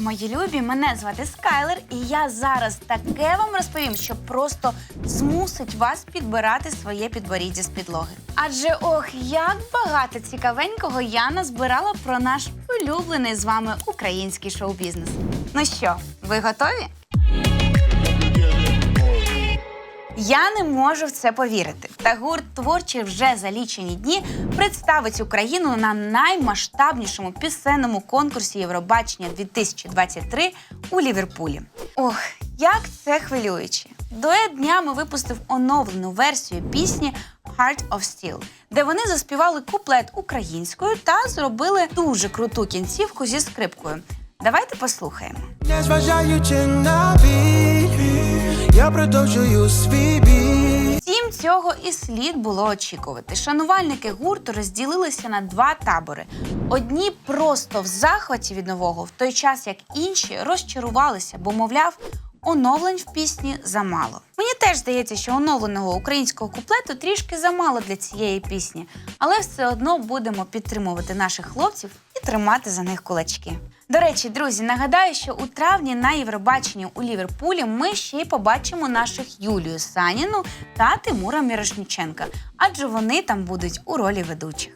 мої любі! Мене звати Скайлер, і я зараз таке вам розповім, що просто змусить вас підбирати своє підборіддя з підлоги. Адже ох, як багато цікавенького я назбирала про наш улюблений з вами український шоу-бізнес. Ну що, ви готові? Я не можу в це повірити. Та гурт творчий вже за лічені дні представить Україну на наймасштабнішому пісенному конкурсі Євробачення 2023 у Ліверпулі. Ох, як це хвилююче! Дует днями випустив оновлену версію пісні Heart of Steel, де вони заспівали куплет українською та зробили дуже круту кінцівку зі скрипкою. Давайте послухаємо. Не зважаючи на біль, я продовжую свій бій. Втім, цього і слід було очікувати. Шанувальники гурту розділилися на два табори: одні просто в захваті від нового, в той час як інші розчарувалися, бо мовляв. Оновлень в пісні замало. Мені теж здається, що оновленого українського куплету трішки замало для цієї пісні, але все одно будемо підтримувати наших хлопців і тримати за них кулачки. До речі, друзі, нагадаю, що у травні на Євробаченні у Ліверпулі ми ще й побачимо наших Юлію Саніну та Тимура Мірошніченка, адже вони там будуть у ролі ведучих.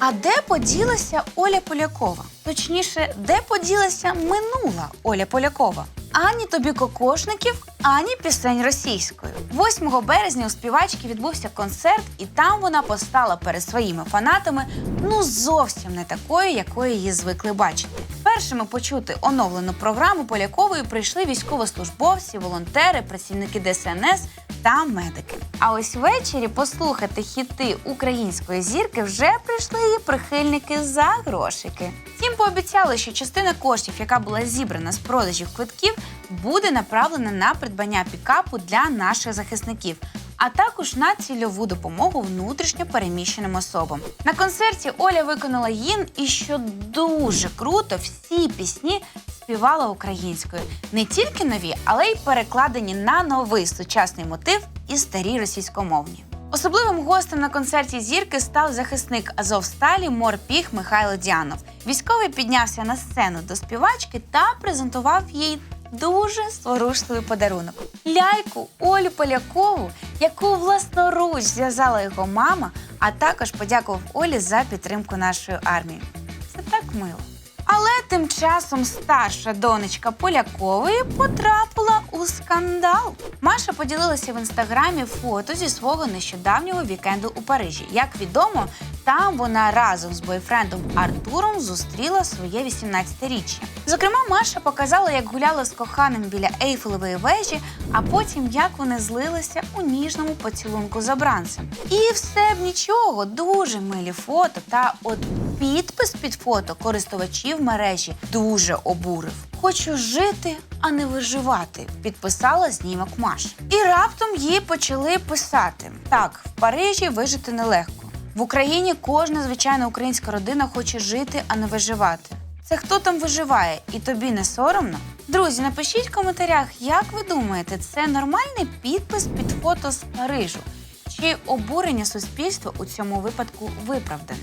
А де поділася Оля Полякова? Точніше, де поділася минула Оля Полякова? Ані тобі кокошників, ані пісень російською. 8 березня у співачки відбувся концерт, і там вона постала перед своїми фанатами ну зовсім не такою, якою її звикли бачити. Першими почути оновлену програму Полякової прийшли військовослужбовці, волонтери, працівники ДСНС та медики. А ось ввечері послухати хіти української зірки вже прийшли її прихильники за грошики. Втім, пообіцяли, що частина коштів, яка була зібрана з продажів квитків, буде направлена на придбання пікапу для наших захисників. А також на цільову допомогу внутрішньо переміщеним особам. На концерті Оля виконала гімн, і що дуже круто, всі пісні співала українською. Не тільки нові, але й перекладені на новий сучасний мотив і старі російськомовні. Особливим гостем на концерті зірки став захисник Азовсталі Морпіг Михайло Діанов. Військовий піднявся на сцену до співачки та презентував їй дуже зворушливий подарунок ляльку Олю Полякову, яку власноруч зв'язала його мама, а також подякував Олі за підтримку нашої армії. Це так мило. Але тим часом старша донечка Полякової потрапила у скандал. Маша поділилася в інстаграмі фото зі свого нещодавнього вікенду у Парижі. Як відомо, там вона разом з бойфрендом Артуром зустріла своє 18-річчя. Зокрема, Маша показала, як гуляла з коханим біля Ейфелевої вежі, а потім як вони злилися у ніжному поцілунку з обранцем. І все б нічого, дуже милі фото. Та от підпис під фото користувачів мережі дуже обурив. Хочу жити, а не виживати, підписала знімок Маш. І раптом їй почали писати: так, в Парижі вижити нелегко. В Україні кожна звичайна українська родина хоче жити, а не виживати. Це хто там виживає, і тобі не соромно? Друзі, напишіть в коментарях, як ви думаєте, це нормальний підпис під фото з Парижу? Чи обурення суспільства у цьому випадку виправдане?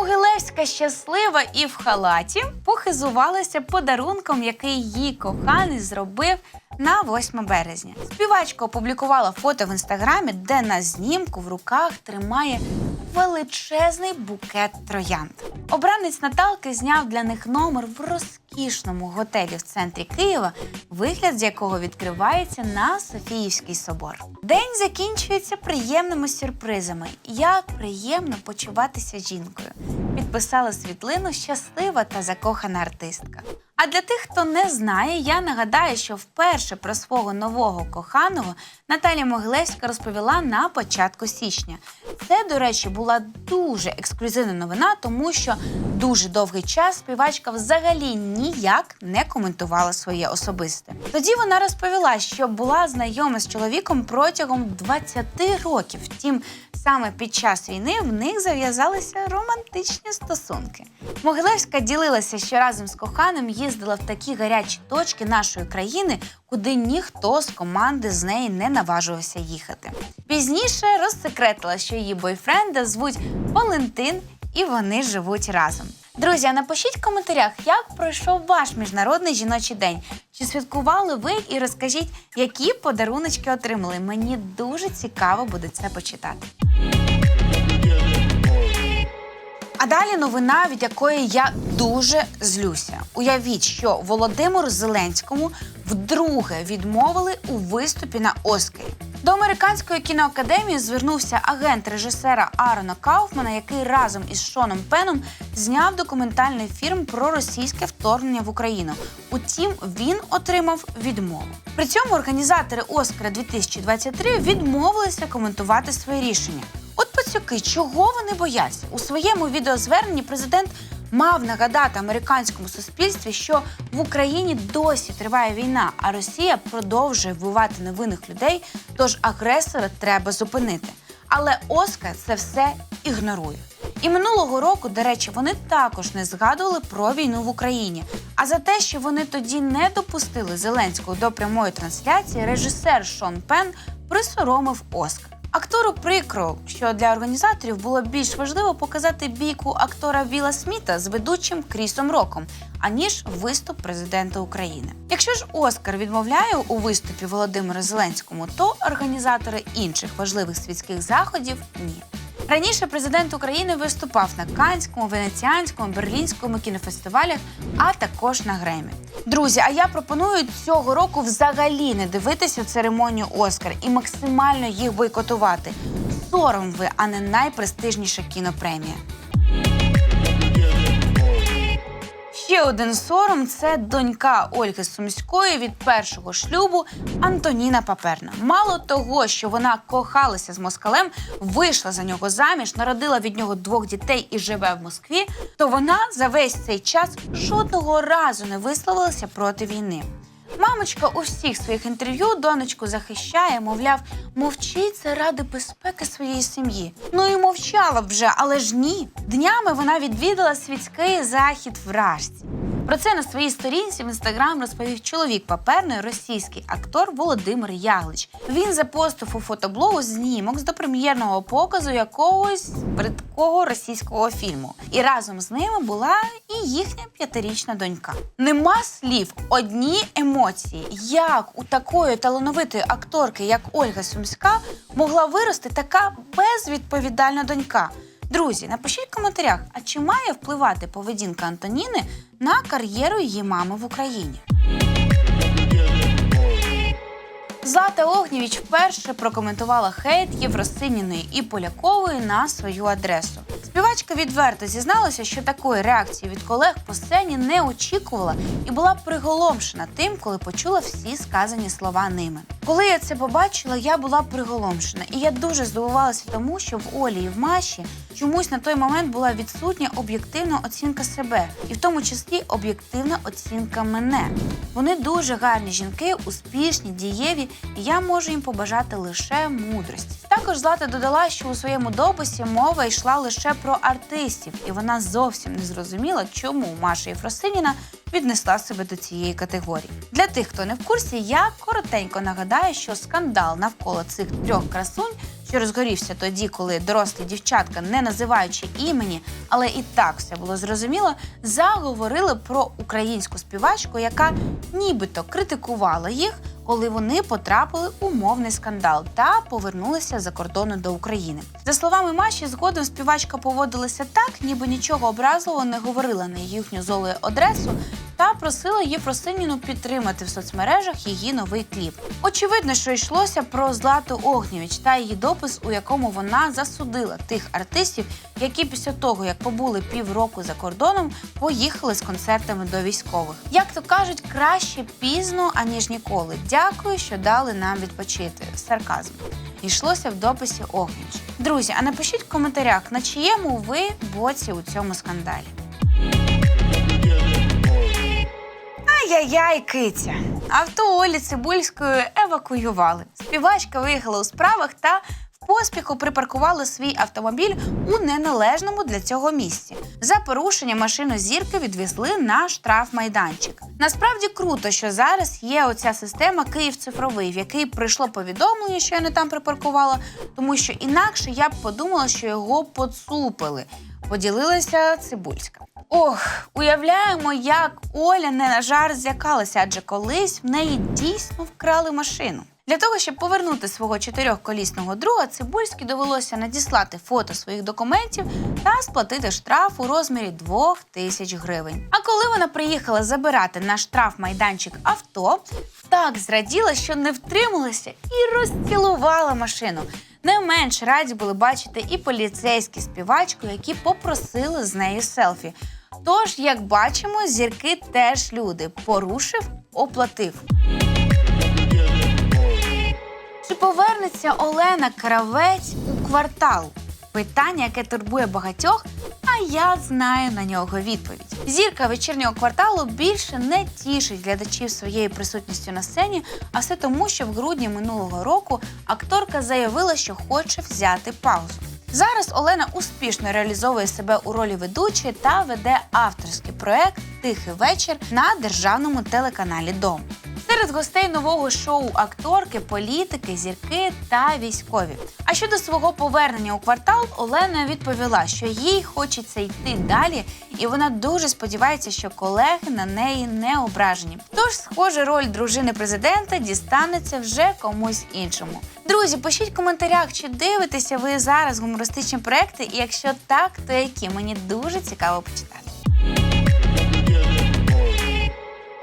Могилевська щаслива і в халаті похизувалася подарунком, який її коханий зробив на 8 березня. Співачка опублікувала фото в інстаграмі, де на знімку в руках тримає величезний букет троянд. Обранець Наталки зняв для них номер в розкішному готелі в центрі Києва, вигляд з якого відкривається на Софіївський собор. День закінчується приємними сюрпризами. Як приємно почуватися жінкою. Підписала світлину щаслива та закохана артистка. А для тих, хто не знає, я нагадаю, що вперше про свого нового коханого Наталія Могилевська розповіла на початку січня. Це, до речі, була дуже ексклюзивна новина, тому що дуже довгий час співачка взагалі ніяк не коментувала своє особисте. Тоді вона розповіла, що була знайома з чоловіком протягом 20 років. Втім, саме під час війни в них зав'язалися романтичні стосунки. Могилевська ділилася, що разом з коханим їздила в такі гарячі точки нашої країни, куди ніхто з команди з неї не наважувався їхати. Пізніше розсекретила, що її бойфренда звуть Валентин, і вони живуть разом. Друзі, напишіть в коментарях, як пройшов ваш міжнародний жіночий день. Чи святкували ви і розкажіть, які подаруночки отримали. Мені дуже цікаво буде це почитати. А далі новина, від якої я дуже злюся. Уявіть, що Володимиру Зеленському вдруге відмовили у виступі на Оскарі. До американської кіноакадемії звернувся агент режисера Аарона Кауфмана, який разом із Шоном Пеном зняв документальний фільм про російське вторгнення в Україну. Утім, він отримав відмову. При цьому організатори Оскара 2023 відмовилися коментувати своє рішення. От пацюки, чого вони бояться? У своєму відеозверненні президент мав нагадати американському суспільстві, що в Україні досі триває війна, а Росія продовжує вбивати невинних людей, тож агресора треба зупинити. Але Оскар це все ігнорує. І минулого року, до речі, вони також не згадували про війну в Україні. А за те, що вони тоді не допустили Зеленського до прямої трансляції, режисер Шон Пен присоромив Оскар. Актору прикро, що для організаторів було більш важливо показати бійку актора Віла Сміта з ведучим Крісом Роком, аніж виступ президента України. Якщо ж Оскар відмовляє у виступі Володимира Зеленському, то організатори інших важливих світських заходів ні. Раніше президент України виступав на Канському, Венеціанському, Берлінському кінофестивалях, а також на Гремі. Друзі, а я пропоную цього року взагалі не дивитися церемонію Оскар і максимально їх бойкотувати. Сором ви, а не найпрестижніша кінопремія. Ще один сором це донька Ольги Сумської від першого шлюбу Антоніна Паперна. Мало того, що вона кохалася з москалем, вийшла за нього заміж, народила від нього двох дітей і живе в Москві, то вона за весь цей час жодного разу не висловилася проти війни. Мамочка у всіх своїх інтерв'ю донечку захищає, мовляв, мовчи це ради безпеки своєї сім'ї. Ну і мовчала б вже, але ж ні. Днями вона відвідала світський захід в Рашці. Про це на своїй сторінці в інстаграм розповів чоловік паперної російський актор Володимир Яглич. Він запостив у фотоблогу знімок з допрем'єрного показу якогось бридкого російського фільму. І разом з ними була і їхня п'ятирічна донька. Нема слів, одні емоції. Як у такої талановитої акторки, як Ольга Сумська, могла вирости така безвідповідальна донька? Друзі, напишіть в коментарях, а чи має впливати поведінка Антоніни на кар'єру її мами в Україні? Злата Огнєвіч вперше прокоментувала хейт Євросиніної і Полякової на свою адресу. Співачка відверто зізналася, що такої реакції від колег по сцені не очікувала і була приголомшена тим, коли почула всі сказані слова ними. Коли я це побачила, я була приголомшена, і я дуже здивувалася тому, що в Олі і в Маші чомусь на той момент була відсутня об'єктивна оцінка себе, і в тому числі об'єктивна оцінка мене. Вони дуже гарні жінки, успішні, дієві, і я можу їм побажати лише мудрості. Також Злата додала, що у своєму дописі мова йшла лише про артистів, і вона зовсім не зрозуміла, чому Маша Єфросиніна віднесла себе до цієї категорії. Для тих, хто не в курсі, я коротенько нагадаю, що скандал навколо цих трьох красунь, що розгорівся тоді, коли дорослі дівчатка, не називаючи імені, але і так все було зрозуміло, заговорили про українську співачку, яка нібито критикувала їх, коли вони потрапили у мовний скандал та повернулися за кордону до України. За словами Маші, згодом співачка поводилася так, ніби нічого образливого не говорила на їхню золою адресу. Та просила Єфросиніну підтримати в соцмережах її новий кліп. Очевидно, що йшлося про Злату Огнєвіч та її допис, у якому вона засудила тих артистів, які після того, як побули півроку за кордоном, поїхали з концертами до військових. Як то кажуть, краще пізно аніж ніколи. Дякую, що дали нам відпочити. Сарказм. Йшлося в дописі Огнєвіч. Друзі, а напишіть в коментарях, на чиєму ви боці у цьому скандалі. Ай-яй-яй, киця. Авто Олі Цибульської евакуювали. Співачка виїхала у справах та в поспіху припаркували свій автомобіль у неналежному для цього місці. За порушення машину зірки відвезли на штрафмайданчик. Насправді круто, що зараз є оця система Київ цифровий, в який прийшло повідомлення, що я не там припаркувала, тому що інакше я б подумала, що його поцупили. Поділилася Цибульська. Ох, уявляємо, як Оля не на жарт злякалася, адже колись в неї дійсно вкрали машину. Для того, щоб повернути свого чотирьохколісного друга, Цибульській довелося надіслати фото своїх документів та сплатити штраф у розмірі 2 тисяч гривень. А коли вона приїхала забирати на штраф майданчик авто, так зраділа, що не втрималася і розцілувала машину. Не менш раді були бачити і поліцейські співачку, які попросили з нею селфі. Тож, як бачимо, зірки теж люди. Порушив, оплатив. Чи повернеться Олена Кравець у квартал? Питання, яке турбує багатьох, я знаю на нього відповідь. Зірка вечірнього кварталу більше не тішить глядачів своєю присутністю на сцені, а все тому, що в грудні минулого року акторка заявила, що хоче взяти паузу. Зараз Олена успішно реалізовує себе у ролі ведучої та веде авторський проект Тихий вечір на державному телеканалі Дом. Серед гостей нового шоу акторки, політики, зірки та військові. А щодо свого повернення у квартал, Олена відповіла, що їй хочеться йти далі, і вона дуже сподівається, що колеги на неї не ображені. Тож, схоже, роль дружини президента дістанеться вже комусь іншому. Друзі, пишіть в коментарях, чи дивитеся ви зараз гумористичні проекти, і якщо так, то які мені дуже цікаво почитати.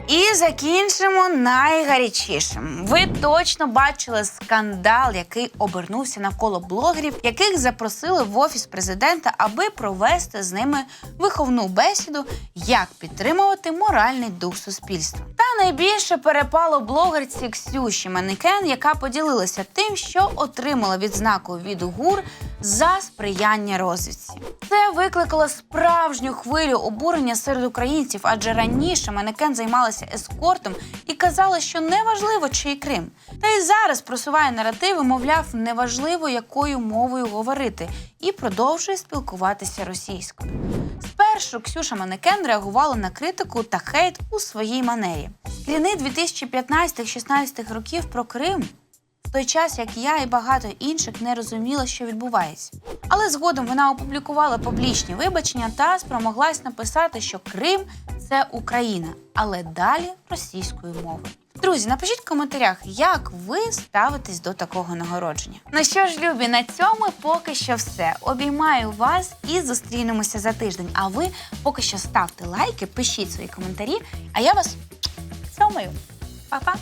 І закінчимо найгарячішим. Ви точно бачили скандал, який обернувся навколо блогерів, яких запросили в офіс президента, аби провести з ними виховну бесіду, як підтримувати моральний дух суспільства. Та найбільше перепало блогерці Ксюші Манекен, яка поділилася тим, що отримала відзнаку від ГУР за сприяння розвідці. Це викликало справжню хвилю обурення серед українців, адже раніше манекен займалася ескортом і казала, що неважливо, чий Крим. Та й зараз просуває наративи, мовляв, неважливо, якою мовою говорити, і продовжує спілкуватися російською. Спершу Ксюша Манекен реагувала на критику та хейт у своїй манері. Кліни 2015-16 років про Крим той час, як я і багато інших не розуміла, що відбувається. Але згодом вона опублікувала публічні вибачення та спромоглась написати, що Крим це Україна, але далі російською мовою. Друзі, напишіть в коментарях, як ви ставитесь до такого нагородження. Ну що ж, любі, на цьому поки що все. Обіймаю вас і зустрінемося за тиждень. А ви поки що ставте лайки, пишіть свої коментарі. А я вас цьомаю. Па-па!